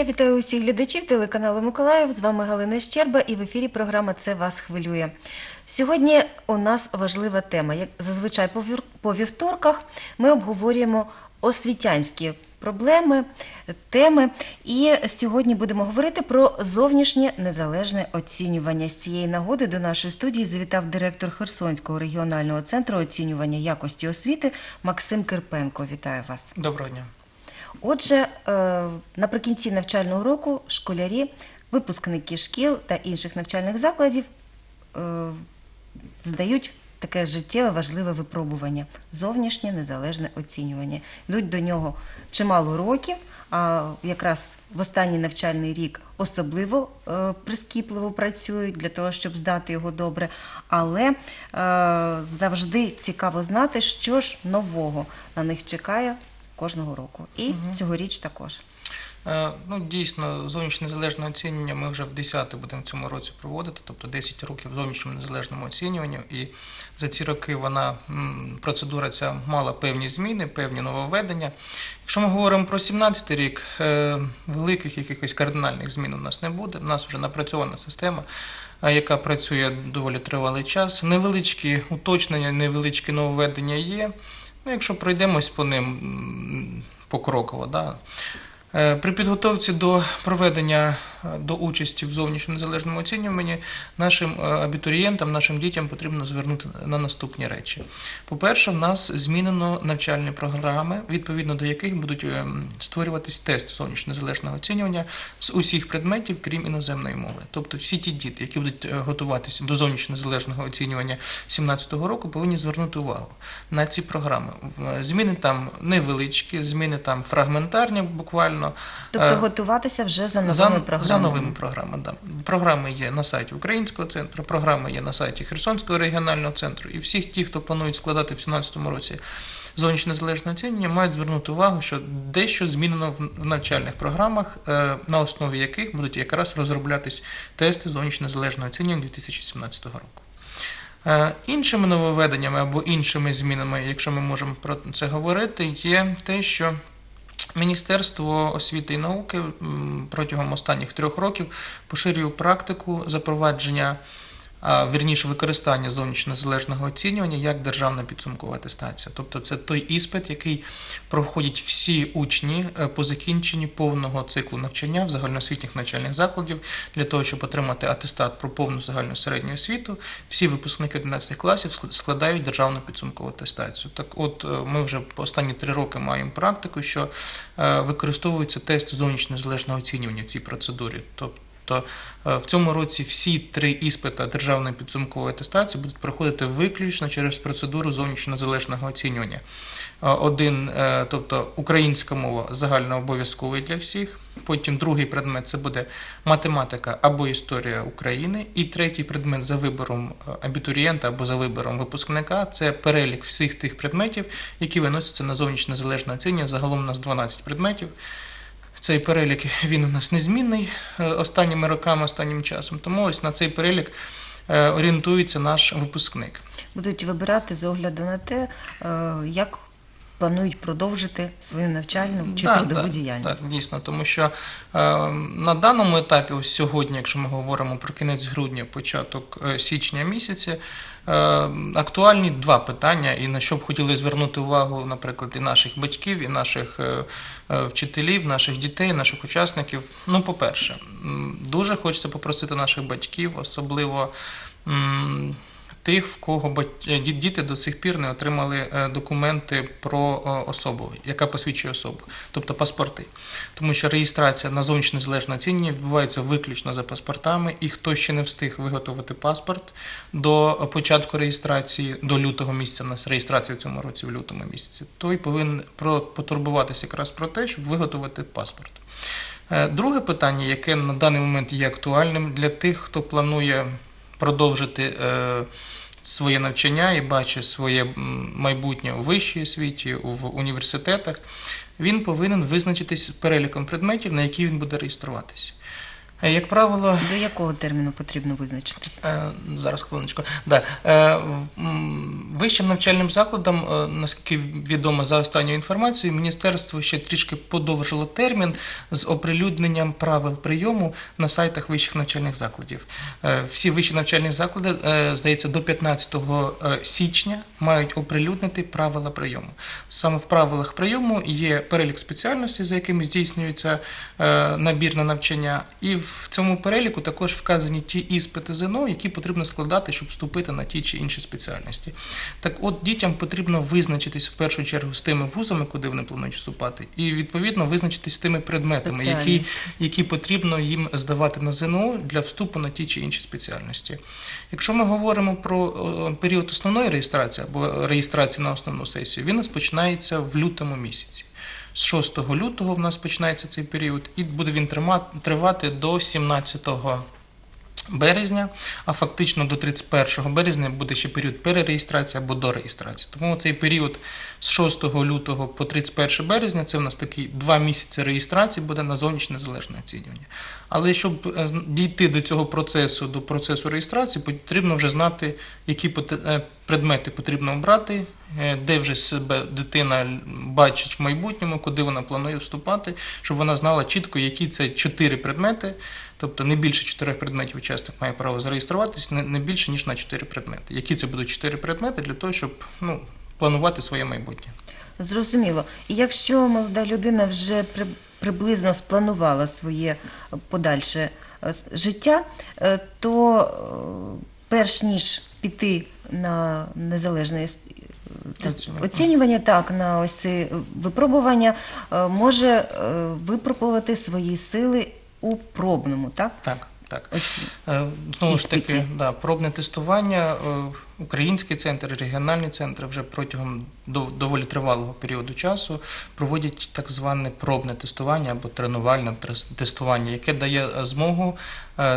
Я вітаю усіх глядачів телеканалу Миколаїв. З вами Галина Щерба і в ефірі програма Це вас хвилює. Сьогодні у нас важлива тема. Як зазвичай по вівторках ми обговорюємо освітянські проблеми, теми. І сьогодні будемо говорити про зовнішнє незалежне оцінювання. З цієї нагоди до нашої студії завітав директор Херсонського регіонального центру оцінювання якості освіти Максим Кирпенко. Вітаю вас. Доброго дня. Отже, е, наприкінці навчального року школярі, випускники шкіл та інших навчальних закладів е, здають таке життєве важливе випробування зовнішнє незалежне оцінювання. Йдуть до нього чимало років, а якраз в останній навчальний рік особливо е, прискіпливо працюють для того, щоб здати його добре. Але завжди цікаво знати, що ж нового на них чекає кожного року. І цьогоріч також. Е, Ну, дійсно, зовнішнє незалежне оцінювання ми вже в 10 будемо в цьому році проводити, тобто 10 років зовнішньому незалежному оцінюванню. І за ці роки вона процедура ця мала певні зміни, певні нововведення. Якщо ми говоримо про 17 рік, е, великих якихось кардинальних змін у нас не буде. У нас вже напрацьована система, е, яка працює доволі тривалий час. Невеличкі уточнення, невеличкі нововведення є. Ну, якщо пройдемось по ним покроково, да. Е, При підготовці до проведення е, до участі в зовнішньому незалежному оцінюванні нашим е, абітурієнтам, нашим дітям потрібно звернути на наступні речі. По-перше, в нас змінено навчальні програми, відповідно до яких будуть е, створюватись тести зовнішнього незалежного оцінювання з усіх предметів, крім іноземної мови. Тобто всі ті діти, які будуть готуватися до зовнішнього незалежного оцінювання 2017 року, повинні звернути увагу на ці програми. Зміни там невеличкі, зміни там фрагментарні буквально. Тобто Е, готуватися вже за новими за, програмами. за новими програмами. Да. Програми є на сайті Українського центру, програми є на сайті Херсонського регіонального центру. І всіх ті, хто планують складати в 2017 році зовнішнє незалежне оцінювання, мають звернути увагу, що дещо змінено в в навчальних програмах, е, на основі яких будуть якраз розроблятись тести зовнішньо незалежного оцінювання 2017 року. Е, Іншими нововведеннями або іншими змінами, якщо ми можемо про це говорити, є те, що Міністерство освіти і науки протягом останніх трьох років поширює практику запровадження, вірніше використання зовнішньо незалежного оцінювання як державна підсумкова атестація. Тобто це той іспит, який проходять всі учні е, по закінченні повного циклу навчання в загальноосвітніх навчальних закладів для того, щоб отримати атестат про повну загальну середню освіту. Всі випускники 11 класів ск- складають державну підсумкову атестацію. Так, от е, ми вже останні три роки маємо практику, що е, використовуються тести зовнішньо незалежного оцінювання в цій процедурі. Тобто е, в цьому році всі три іспита державної підсумкової атестації будуть проходити виключно через процедуру зовнішньо незалежного оцінювання. Е, Один, е, тобто українська мова загальнообов'язковий для всіх. Потім другий предмет це буде математика або історія України. І третій предмет за вибором абітурієнта або за вибором випускника це перелік всіх тих предметів, які виносяться на зовнішнє незалежне оцінювання. Загалом у нас 12 предметів. Цей перелік він у нас незмінний е, останніми роками, останнім часом. Тому ось на цей перелік е, орієнтується наш випускник. Будуть вибирати з огляду на те, е, як планують продовжити свою навчальну чи Да, трудову да, діяльність. Так, дійсно, тому що е, на даному етапі, ось сьогодні, якщо ми говоримо про кінець грудня, початок е, січня місяці, е, актуальні два питання, і на що б хотіли звернути увагу, наприклад, і наших батьків, і наших е, е, вчителів, наших дітей, наших учасників. Ну, по-перше, дуже хочеться попросити наших батьків, особливо. м, Тих, в кого е, діти до сих пір не отримали е, документи про е, особу, яка посвідчує особу, тобто паспорти. Тому що реєстрація на зовнішнє незалежне оцінювання відбувається виключно за паспортами, і хто ще не встиг виготовити паспорт до початку реєстрації, до лютого місяця, нас реєстрація в цьому році в лютому місяці, той повинен потурбуватися якраз про те, щоб виготовити паспорт. Друге питання, яке на даний момент є актуальним для тих, хто планує продовжити е, своє навчання і бачить своє майбутнє у вищій освіті, в університетах, він повинен визначитись з переліком предметів, на які він буде реєструватися. Е, Як правило, До якого терміну потрібно визначитись? Е, Зараз хвилиночку. Да. Е, Вищим навчальним закладам, е, наскільки відомо за останньою інформацією, міністерство ще трішки подовжило термін з оприлюдненням правил прийому на сайтах вищих навчальних закладів. Всі вищі навчальні заклади, здається, до 15 е, січня мають оприлюднити правила прийому. Саме в правилах прийому є перелік спеціальностей, за якими здійснюється набір на навчання, і в цьому переліку також вказані ті іспити ЗНО, які потрібно складати, щоб вступити на ті чи інші спеціальності. Так от дітям потрібно визначитись в першу чергу з тими вузами, куди вони планують вступати, і відповідно визначитись з тими предметами, які, які потрібно їм здавати на ЗНО для вступу на ті чи інші спеціальності. Якщо ми говоримо про період основної реєстрації або реєстрації на основну сесію, він розпочинається в лютому місяці. З 6 лютого в нас починається цей період, і буде він трима- тривати до 17 березня, а фактично до 31 березня буде ще період перереєстрації або дореєстрації. Тому цей період з 6 лютого по 31 березня це в нас такі два місяці реєстрації буде на зовнішнє незалежне оцінювання. Але щоб е, дійти до цього процесу, до процесу реєстрації, потрібно вже знати, які е, предмети потрібно обрати, е, де вже себе дитина бачить в майбутньому, куди вона планує вступати, щоб вона знала чітко, які це чотири предмети, тобто не більше чотирьох предметів учасник має право зареєструватись, не, більше ніж на чотири предмети. Які це будуть чотири предмети для того, щоб ну, планувати своє майбутнє. Зрозуміло. І якщо молода людина вже при, приблизно спланувала своє подальше е, життя, е, то е, перш ніж піти на незалежне Оцінювання. так, на ось це випробування, може випробувати свої сили у пробному, так? Так, так. Е, Знову ж таки, да, пробне тестування. е, Український центр, регіональний центр вже протягом доволі тривалого періоду часу проводять так зване пробне тестування або тренувальне тестування, яке дає е, змогу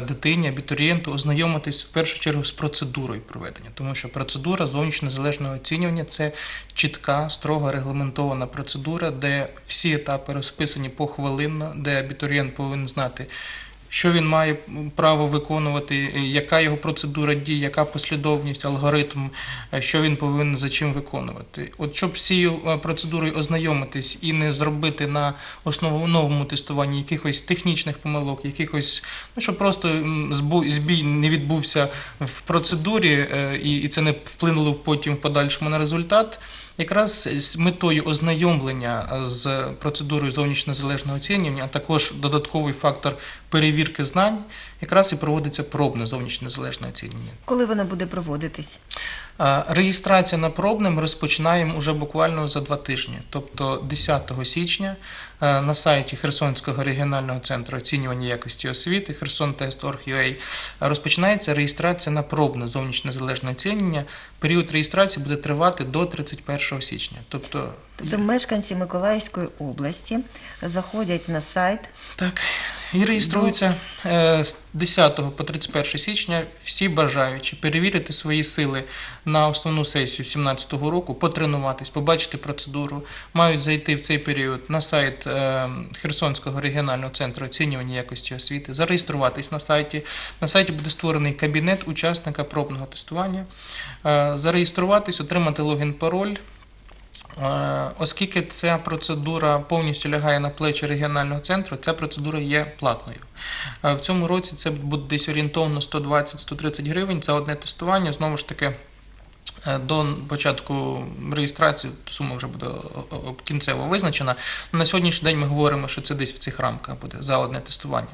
дитині, абітурієнту ознайомитись в першу чергу з процедурою проведення, тому що процедура зовнішньо незалежного оцінювання це чітка, строго регламентована процедура, де всі етапи розписані похвилинно, де абітурієнт повинен знати що він має право виконувати, е, яка його процедура дій, яка послідовність, алгоритм, е, що він повинен за чим виконувати. От щоб з цією е, процедурою ознайомитись і не зробити на основному тестуванні якихось технічних помилок, якихось, ну щоб просто збій не відбувся в процедурі, і, це не вплинуло потім в подальшому на результат. Якраз з метою ознайомлення з процедурою зовнішньо незалежного оцінювання, а також додатковий фактор перевірки знань, якраз і проводиться пробне зовнішньо незалежне оцінювання. коли воно буде проводитись? Реєстрація на пробне ми розпочинаємо вже буквально за два тижні, тобто 10 січня на сайті Херсонського регіонального центру оцінювання якості освіти херсонтест.org.ua розпочинається реєстрація на пробне зовнішнє незалежне оцінювання. Період реєстрації буде тривати до 31 січня. Тобто, Тобто мешканці Миколаївської області заходять на сайт так, і реєструються е, з 10 по 31 січня всі бажаючі перевірити свої сили на основну сесію 2017 року, потренуватись, побачити процедуру, мають зайти в цей період на сайт е, Херсонського регіонального центру оцінювання якості освіти, зареєструватись на сайті. На сайті буде створений кабінет учасника пробного тестування, е, зареєструватись, отримати логін-пароль. Е, Оскільки ця процедура повністю лягає на плечі регіонального центру, ця процедура є платною. Е, В цьому році це буде десь орієнтовно 120-130 гривень за одне тестування. Знову ж таки, е, до початку реєстрації сума вже буде кінцево визначена. На сьогоднішній день ми говоримо, що це десь в цих рамках буде за одне тестування.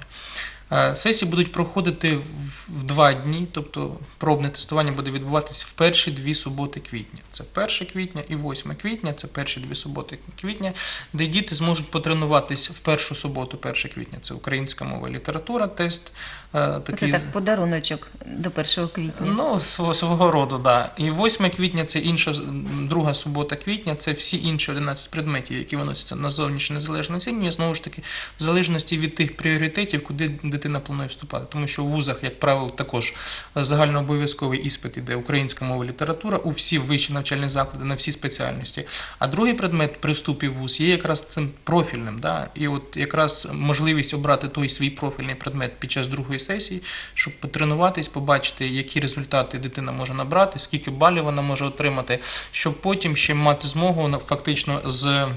Е, Сесії будуть проходити в- два дні, тобто пробне тестування буде відбуватися в перші дві суботи квітня. Це 1 квітня і 8 квітня, це перші дві суботи квітня, де діти зможуть потренуватись в першу суботу, 1 квітня. Це українська мова література, тест. е, Це так подаруночок до 1 квітня. Ну, свого, свого роду, да. І 8 квітня це інша друга субота квітня, це всі інші 11 предметів, які виносяться на зовнішнє незалежне оцінювання. Знову ж таки, в залежності від тих пріоритетів, куди дитина планує вступати. Тому що у вузах, як правило, також загальнообов'язковий іспит іде українська мова література у всі вищі навчальні заклади на всі спеціальності. А другий предмет при вступі в вуз є якраз цим профільним. Да? І от якраз можливість обрати той свій профільний предмет під час другої сесії, щоб потренуватись, побачити, які результати дитина може набрати, скільки балів вона може отримати, щоб потім ще мати змогу фактично з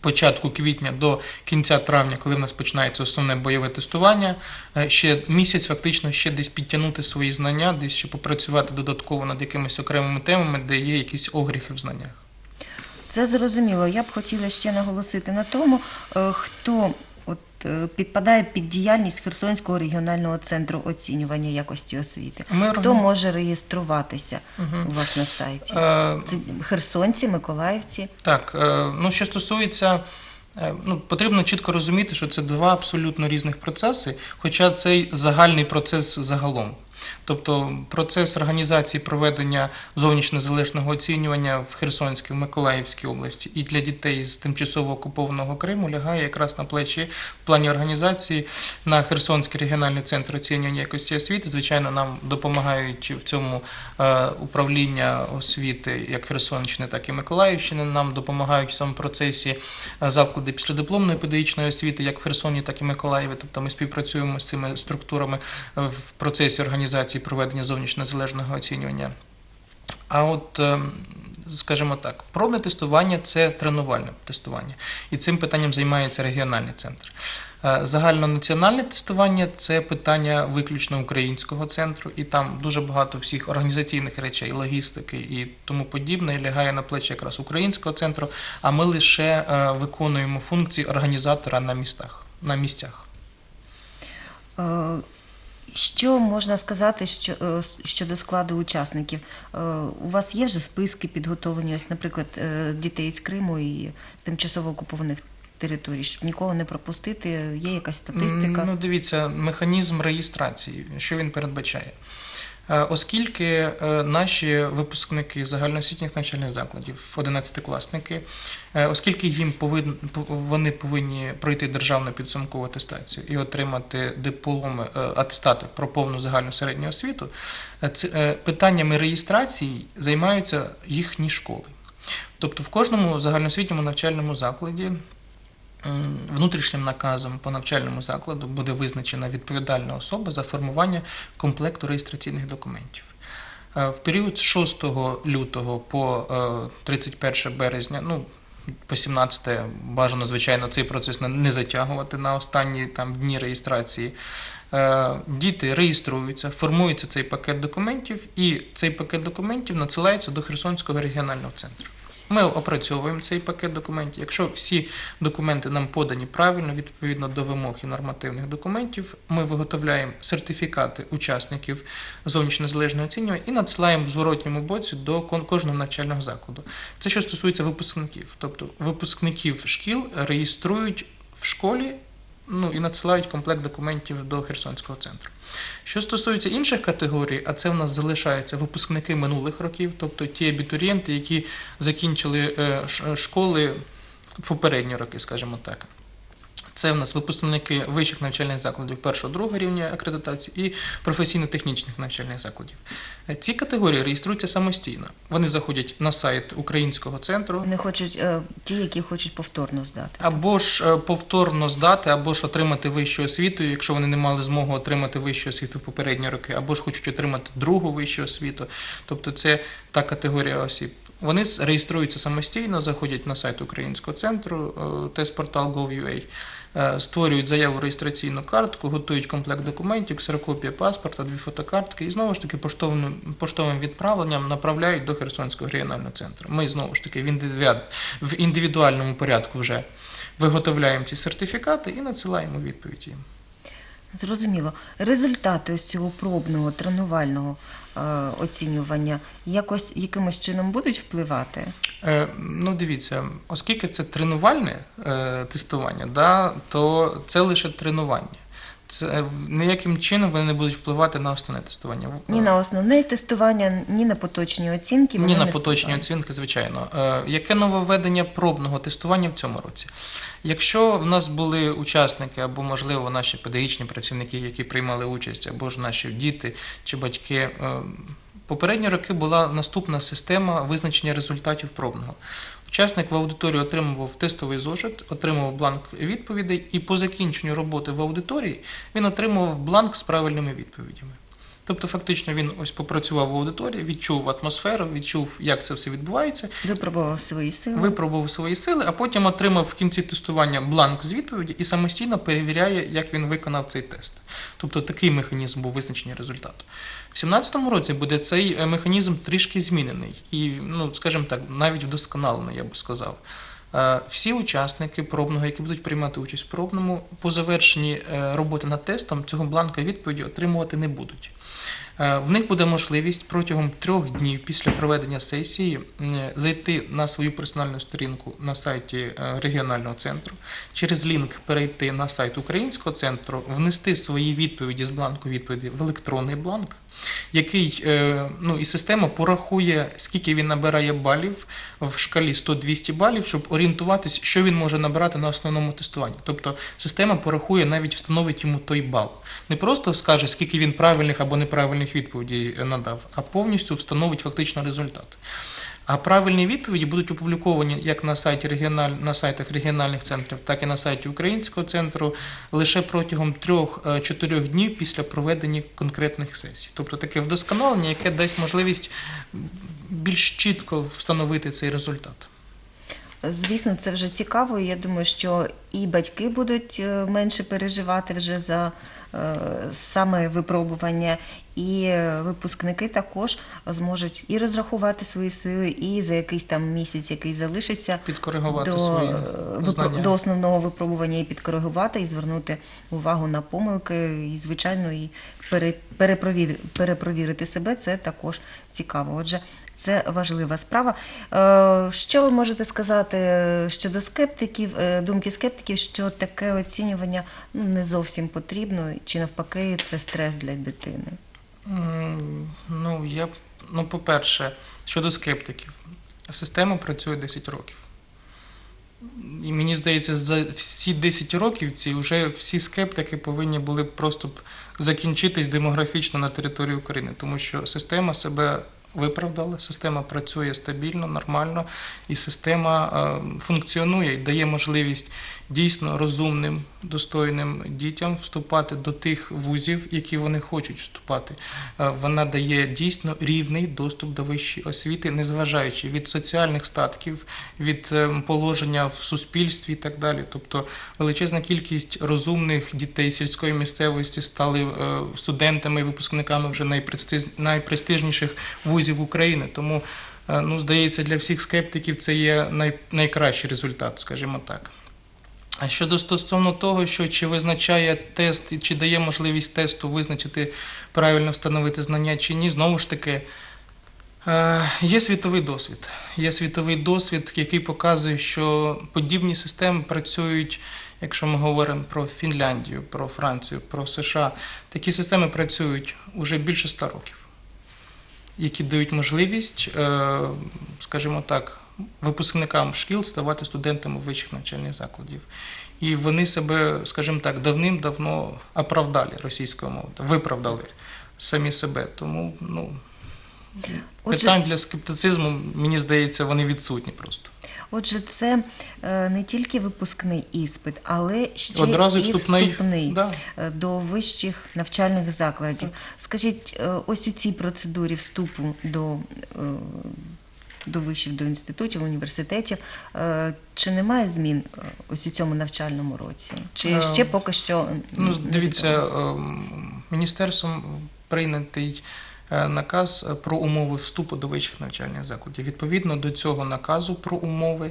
початку квітня до кінця травня, коли в нас починається основне бойове тестування, е, ще місяць фактично ще десь підтягнути свої знання, десь ще попрацювати додатково над якимись окремими темами, де є якісь огріхи в знаннях. Це зрозуміло. Я б хотіла ще наголосити на тому, е, хто от, е, підпадає під діяльність Херсонського регіонального центру оцінювання якості освіти. Ми Хто органі- може реєструватися угу. у вас на сайті? Е, Це херсонці, миколаївці. Так, е, ну що стосується, ну потрібно чітко розуміти, що це два абсолютно різних процеси, хоча цей загальний процес загалом. Тобто процес організації проведення зовнішньо-незалежного оцінювання в Херсонській, в Миколаївській області і для дітей з тимчасово окупованого Криму лягає якраз на плечі в плані організації на Херсонський регіональний центр оцінювання якості освіти. Звичайно, нам допомагають в цьому е, управління освіти як Херсонщини, так і Миколаївщини. Нам допомагають в цьому процесі е, заклади післядипломної педагогічної освіти, як в Херсоні, так і Миколаєві. Тобто ми співпрацюємо з цими структурами е, в процесі організації проведення зовнішньо-незалежного оцінювання. А от, ем, скажімо так, пробне тестування це тренувальне тестування, і цим питанням займається регіональний центр. Е, Загальнонаціональне тестування це питання виключно українського центру, і там дуже багато всіх організаційних речей, логістики і тому подібне і лягає на плечі якраз українського центру. А ми лише е, виконуємо функції організатора на містах на місцях. Що можна сказати що, е, щодо складу учасників? Е, У вас є вже списки підготовлені, ось, наприклад, е, дітей з Криму і з тимчасово окупованих територій, щоб нікого не пропустити? Є якась статистика? Ну, дивіться, механізм реєстрації, що він передбачає. Е, Оскільки е, наші випускники загальноосвітніх навчальних закладів, 11-класники, е, оскільки їм повин, пов- вони повинні пройти державну підсумкову атестацію і отримати дипломи, атестати про повну загальну середню освіту, питаннями реєстрації займаються їхні школи. Тобто в кожному загальноосвітньому навчальному закладі Внутрішнім наказом по навчальному закладу буде визначена відповідальна особа за формування комплекту реєстраційних документів. Е, В період з 6 лютого по е, 31 березня, ну, по 17 бажано, звичайно, цей процес не- не затягувати на останні там, дні реєстрації. Е, Діти реєструються, формується цей пакет документів, і цей пакет документів надсилається до Херсонського регіонального центру. Ми опрацьовуємо цей пакет документів. Якщо всі документи нам подані правильно, відповідно до вимог і нормативних документів, ми виготовляємо сертифікати учасників зовнішньо незалежного оцінювання і надсилаємо в зворотньому боці до кожного навчального закладу. Це що стосується випускників. Тобто випускників шкіл реєструють в школі ну, і надсилають комплект документів до Херсонського центру. Що стосується інших категорій, а це в нас залишаються випускники минулих років, тобто ті абітурієнти, які закінчили е, школи в попередні роки, скажімо так. Це в нас випускники вищих навчальних закладів першого другого рівня акредитації і професійно-технічних навчальних закладів. Ці категорії реєструються самостійно. Вони заходять на сайт українського центру, Вони хочуть е, ті, які хочуть повторно здати. або ж е, повторно здати, або ж отримати вищу освіту, якщо вони не мали змогу отримати вищу освіту в попередні роки, або ж хочуть отримати другу вищу освіту. Тобто це та категорія осіб. Вони реєструються самостійно, заходять на сайт українського центру, е, тест-портал Gov.ua, е, створюють заяву реєстраційну картку, готують комплект документів, ксерокопія паспорта, дві фотокартки, і знову ж таки поштовним, поштовим відправленням направляють до Херсонського регіонального центру. Ми знову ж таки в, індивідуальному порядку вже виготовляємо ці сертифікати і надсилаємо відповідь їм. Зрозуміло. Результати ось цього пробного тренувального е, оцінювання якось якимось чином будуть впливати? Е, ну, дивіться, оскільки це тренувальне е, тестування, да, то це лише тренування. Це е, ніяким чином вони не будуть впливати на основне тестування. Ні на основне тестування, ні на поточні оцінки. Ні на поточні впливають. оцінки, звичайно. Е, Яке нововведення пробного тестування в цьому році? Якщо в нас були учасники, або, можливо, наші педагогічні працівники, які приймали участь, або ж наші діти чи батьки, е, попередні роки була наступна система визначення результатів пробного. Учасник в аудиторії отримував тестовий зошит, отримував бланк відповідей, і по закінченню роботи в аудиторії він отримував бланк з правильними відповідями. Тобто, фактично, він ось попрацював в аудиторії, відчув атмосферу, відчув, як це все відбувається, Випробував свої сили. випробував свої сили, а потім отримав в кінці тестування бланк з відповіді і самостійно перевіряє, як він виконав цей тест. Тобто такий механізм був визначення результату. В 2017 році буде цей е, механізм трішки змінений і, ну, скажімо так, навіть вдосконалений, я би сказав. Е, Всі учасники пробного, які будуть приймати участь в пробному, по завершенні е, роботи над тестом цього бланка відповіді отримувати не будуть. Е, В них буде можливість протягом трьох днів після проведення сесії зайти на свою персональну сторінку на сайті регіонального центру, через лінк перейти на сайт українського центру, внести свої відповіді з бланку відповіді в електронний бланк, який е, ну, і система порахує, скільки він набирає балів в шкалі 100-200 балів, щоб орієнтуватись, що він може набирати на основному тестуванні. Тобто система порахує, навіть встановить йому той бал. Не просто скаже, скільки він правильних або неправильних відповідей е, надав, а повністю встановить фактично результат. А правильні відповіді будуть опубліковані як на сайті регіональ... на сайтах регіональних центрів, так і на сайті українського центру лише протягом 3-4 днів після проведення конкретних сесій. Тобто таке вдосконалення, яке дасть можливість більш чітко встановити цей результат. Звісно, це вже цікаво. і Я думаю, що і батьки будуть е, менше переживати вже за е, саме випробування, і е, випускники також зможуть і розрахувати свої сили, і за якийсь там місяць, який залишиться, Підкоригувати до, свої знання. до основного випробування і підкоригувати, і звернути увагу на помилки, і звичайно, і пере, перепровірити себе це також цікаво. Отже, це важлива справа. Е, Що ви можете сказати щодо скептиків, е, думки скептиків, що таке оцінювання ну, не зовсім потрібно, чи навпаки, це стрес для дитини? Ну, я, ну, по-перше, щодо скептиків, система працює 10 років. І мені здається, за всі 10 років ці вже всі скептики повинні були просто б закінчитись демографічно на території України, тому що система себе виправдала, система працює стабільно, нормально, і система е, функціонує дає можливість дійсно розумним, достойним дітям вступати до тих вузів, які вони хочуть вступати. Е, Вона дає дійсно рівний доступ до вищої освіти, незважаючи від соціальних статків, від е, положення в суспільстві і так далі. Тобто величезна кількість розумних дітей сільської місцевості стали студентами і випускниками вже найпрестиж- найпрестижніших вузів України. Тому, е, ну, здається, для всіх скептиків це є най, найкращий результат, скажімо так. А щодо стосовно того, що чи визначає тест, чи дає можливість тесту визначити правильно встановити знання чи ні, знову ж таки, е, є світовий досвід. Є світовий досвід, який показує, що подібні системи працюють, якщо ми говоримо про Фінляндію, про Францію, про США. Такі системи працюють уже більше ста років, які дають можливість, е, скажімо так, випускникам шкіл ставати студентами вищих навчальних закладів. І вони себе, скажімо так, давним-давно оправдали російською мовою, виправдали самі себе. Тому ну, Отже- питань для скептицизму, мені здається, вони відсутні просто. Отже, це е, не тільки випускний іспит, але ще Одразу і вступний, вступний да. е, до вищих навчальних закладів. Скажіть, е, ось у цій процедурі вступу до, до вишів, до інститутів, університетів, чи немає змін ось у цьому навчальному році? Чи ще поки що Ну, дивіться, ем, міністерством прийнятий наказ про умови вступу до вищих навчальних закладів. Відповідно до цього наказу про умови,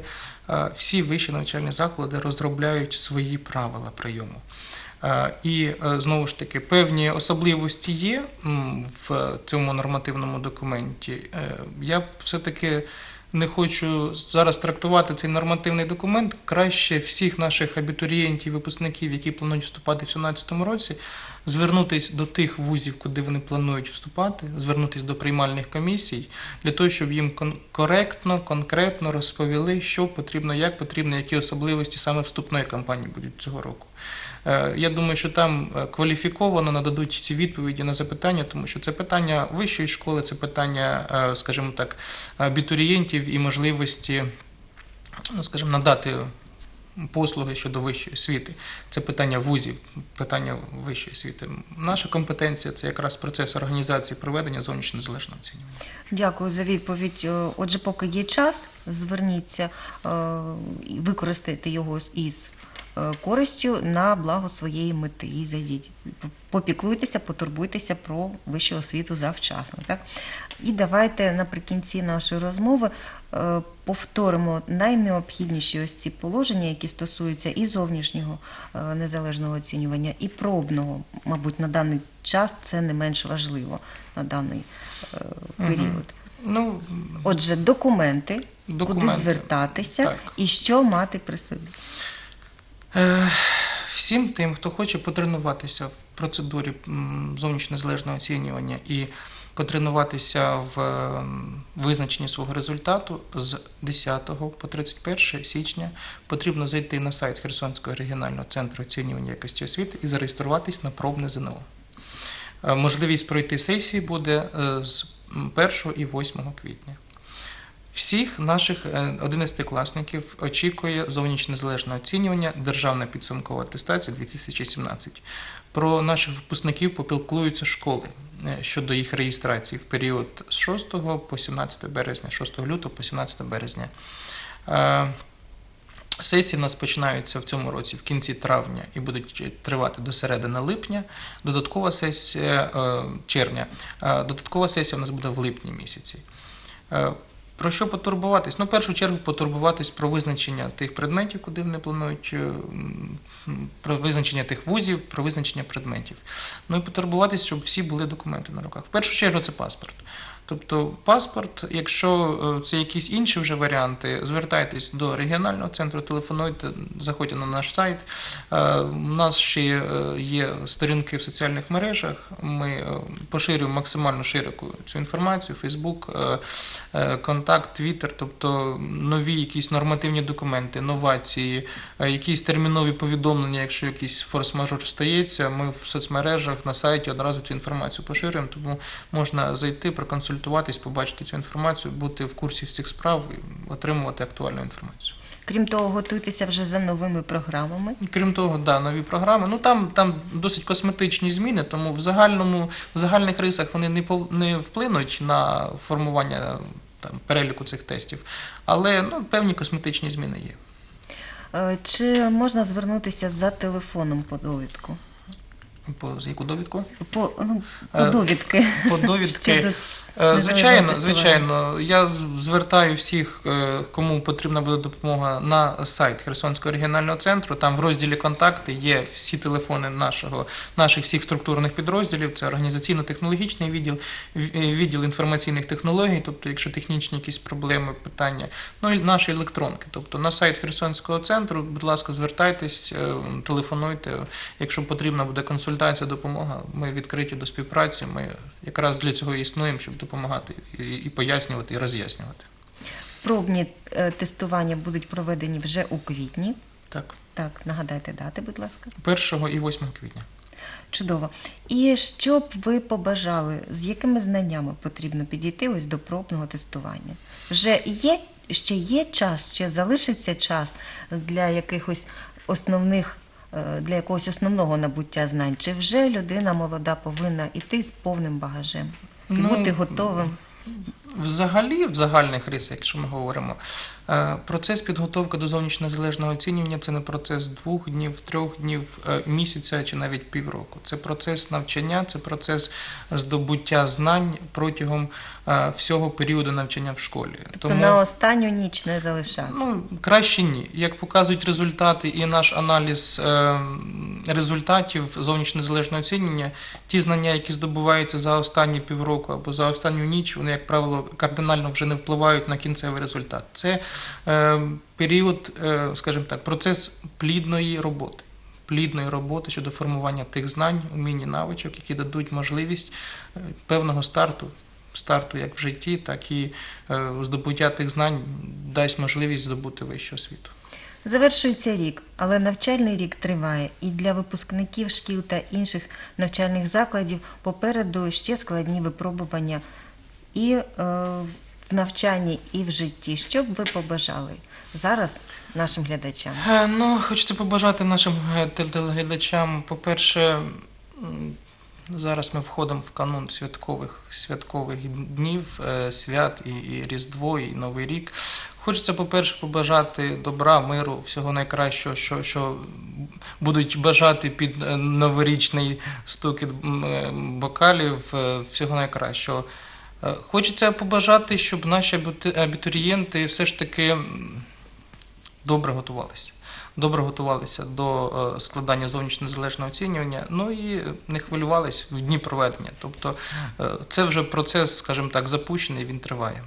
е, всі вищі навчальні заклади розробляють свої правила прийому. Е, І е, знову ж таки певні особливості є в цьому нормативному документі. Е, Я все-таки не хочу зараз трактувати цей нормативний документ. Краще всіх наших абітурієнтів, випускників, які планують вступати в 2017 році, звернутися до тих вузів, куди вони планують вступати, звернутися до приймальних комісій, для того, щоб їм коректно, конкретно розповіли, що потрібно, як потрібно, які особливості саме вступної кампанії будуть цього року. Е, Я думаю, що там е, кваліфіковано нададуть ці відповіді на запитання, тому що це питання вищої школи, це питання, е, скажімо так, абітурієнтів і можливості, ну, скажімо, надати послуги щодо вищої освіти. Це питання вузів, питання вищої освіти. Наша компетенція це якраз процес організації проведення зовнішньо незалежного оцінювання. Дякую за відповідь. Е, Отже, поки є час, зверніться е, і використайте його із користю на благо своєї мети. І зайдіть, попіклуйтеся, потурбуйтеся про вищу освіту завчасно. Так? І давайте наприкінці нашої розмови е, повторимо найнеобхідніші ось ці положення, які стосуються і зовнішнього е, незалежного оцінювання, і пробного. Мабуть, на даний час це не менш важливо на даний е, період. Ну, Отже, документи, Документи, куди звертатися так. і що мати при собі. Е, Всім тим, хто хоче потренуватися в процедурі м, зовнішньо незалежного оцінювання і потренуватися в ем, визначенні свого результату з 10 по 31 січня потрібно зайти на сайт Херсонського регіонального центру оцінювання якості освіти і зареєструватись на пробне ЗНО. Е, Можливість пройти сесії буде е, з 1 і 8 квітня. Всіх наших е, 11-класників очікує зовнішнє незалежне оцінювання Державна підсумкова атестація 2017. Про наших випускників попілкуються школи е, щодо їх реєстрації в період з 6 по 17 березня, 6 лютого по 17 березня. Е, Сесії в нас починаються в цьому році в кінці травня і будуть тривати до середини липня. Додаткова сесія е, червня. Е, Додаткова сесія в нас буде в липні місяці. Про що потурбуватись? Ну, в першу чергу, потурбуватись про визначення тих предметів, куди вони планують, е, про визначення тих вузів, про визначення предметів. Ну і потурбуватись, щоб всі були документи на руках. В першу чергу це паспорт. Тобто паспорт, якщо е, це якісь інші вже варіанти, звертайтесь до регіонального центру, телефонуйте, заходьте на наш сайт. Е, У нас ще е, є сторінки в соціальних мережах. Ми поширюємо максимально широко цю інформацію: Фейсбук, Контакт, Твіттер, тобто нові якісь нормативні документи, новації, якісь термінові повідомлення, якщо якийсь форс-мажор стається. Ми в соцмережах на сайті одразу цю інформацію поширюємо, тому можна зайти, проконсультуватись, побачити цю інформацію, бути в курсі всіх справ і отримувати актуальну інформацію. Крім того, готуйтеся вже за новими програмами. Крім того, да, нові програми. Ну там, там досить косметичні зміни, тому в загальному, в загальних рисах вони не пов- не вплинуть на формування там, переліку цих тестів. Але ну, певні косметичні зміни є. Е, Чи можна звернутися за телефоном по довідку? По яку довідку? По, ну, по Е, довідки. По довідки. Е, Звичайно, звичайно. Я звертаю всіх, е, кому потрібна буде допомога, на сайт Херсонського регіонального центру. Там в розділі контакти є всі телефони нашого, наших всіх структурних підрозділів. Це організаційно-технологічний відділ, е, відділ інформаційних технологій, тобто, якщо технічні якісь проблеми, питання, ну і наші електронки. Тобто на сайт Херсонського центру, будь ласка, звертайтесь, телефонуйте. Якщо потрібна буде консультація, допомога, ми відкриті до співпраці. Ми якраз для цього існуємо, щоб допомагати і, пояснювати, і роз'яснювати. Пробні е, тестування будуть проведені вже у квітні. Так, Так, нагадайте дати, будь ласка. 1 і 8 квітня. Чудово. І що б ви побажали, з якими знаннями потрібно підійти ось до пробного тестування? Вже є ще є час, ще залишиться час для якихось основних, е, для якогось основного набуття знань? Чи вже людина молода повинна йти з повним багажем Ну, бути готовим? Взагалі, в загальних рисах, якщо ми говоримо, Е, Процес підготовки до зовнішньозалежного оцінювання це не процес двох днів, трьох днів, е, місяця чи навіть півроку. Це процес навчання, це процес здобуття знань протягом всього періоду навчання в школі. Тобто на останню ніч не залишати. Ну, краще ні. Як показують результати і наш аналіз е, результатів зовнішньо незалежного оцінювання, ті знання, які здобуваються за останні півроку або за останню ніч, вони, як правило, кардинально вже не впливають на кінцевий результат. Це е, період, е, скажімо так, процес плідної роботи. Плідної роботи щодо формування тих знань, умінь і навичок, які дадуть можливість е, певного старту, старту як в житті, так і е, здобуття тих знань дасть можливість здобути вищу освіту. Завершується рік, але навчальний рік триває, і для випускників шкіл та інших навчальних закладів попереду ще складні випробування і е, в навчанні, і в житті. Що б ви побажали зараз нашим глядачам? Е, Ну, хочеться побажати нашим е, телеглядачам, по-перше, зараз ми входимо в канун святкових, святкових днів, е, свят і, і Різдво, і Новий рік. Хочеться, по-перше, побажати добра, миру, всього найкращого, що, що будуть бажати під е, новорічний стукіт е, бокалів, всього найкращого. Хочеться побажати, щоб наші абіту- абітурієнти все ж таки добре готувалися. Добре готувалися до е, складання зовнішнього незалежного оцінювання, ну і не хвилювались в дні проведення. Тобто е, це вже процес, скажімо так, запущений, він триває.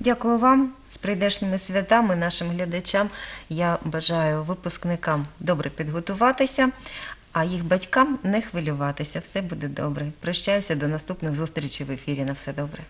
Дякую вам з прийдешніми святами, нашим глядачам. Я бажаю випускникам добре підготуватися, а їх батькам не хвилюватися. Все буде добре. Прощаюся до наступних зустрічей в ефірі. На все добре.